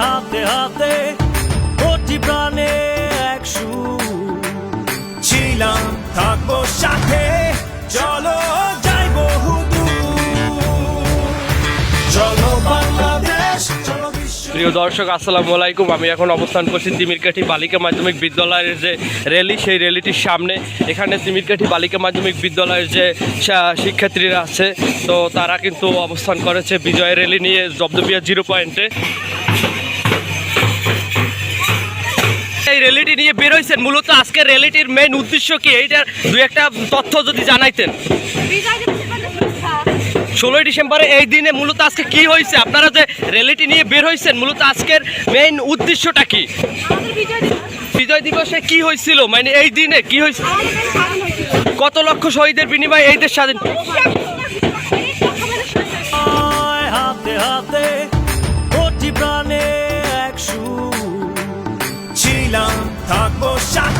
হাতে হাতে কোটি প্রাণে এক ছিলাম, থাকব সাথে, চলো যাই বহুদূর চলো বাংলাদেশ প্রিয় দর্শক, আসসালামু আলাইকুম। আমি এখন অবস্থান করছি তিমিরকাঠি বালিকা মাধ্যমিক বিদ্যালয়ের যে র্যালি, সেই র্যালিটির সামনে। এখানে তিমিরকাঠি বালিকা মাধ্যমিক বিদ্যালয়ের যে শিক্ষার্থীরা আছে, তো তারা কিন্তু অবস্থান করেছে বিজয় র্যালি নিয়ে জব্দবিয়া জিরো পয়েন্টে। র্যালিটি নিয়ে বেরোইছেন মূলত আজকের র্যালিটির মেইন উদ্দেশ্য কি? এইটার দু একটা তথ্য যদি জানাইতেন। ষোলোই ডিসেম্বরে এই দিনে মূলত আজকে কি হয়েছে আপনারা যে র্যালিটি নিয়ে বের হয়েছেন মূলত আজকের মেইন উদ্দেশ্যটা কি? বিজয় দিবসে কি হয়েছিল মানে এই দিনে কি হয়েছে কত লক্ষ শহীদের বিনিময়ে এই দেশ স্বাধীন থাকব সাথে চলো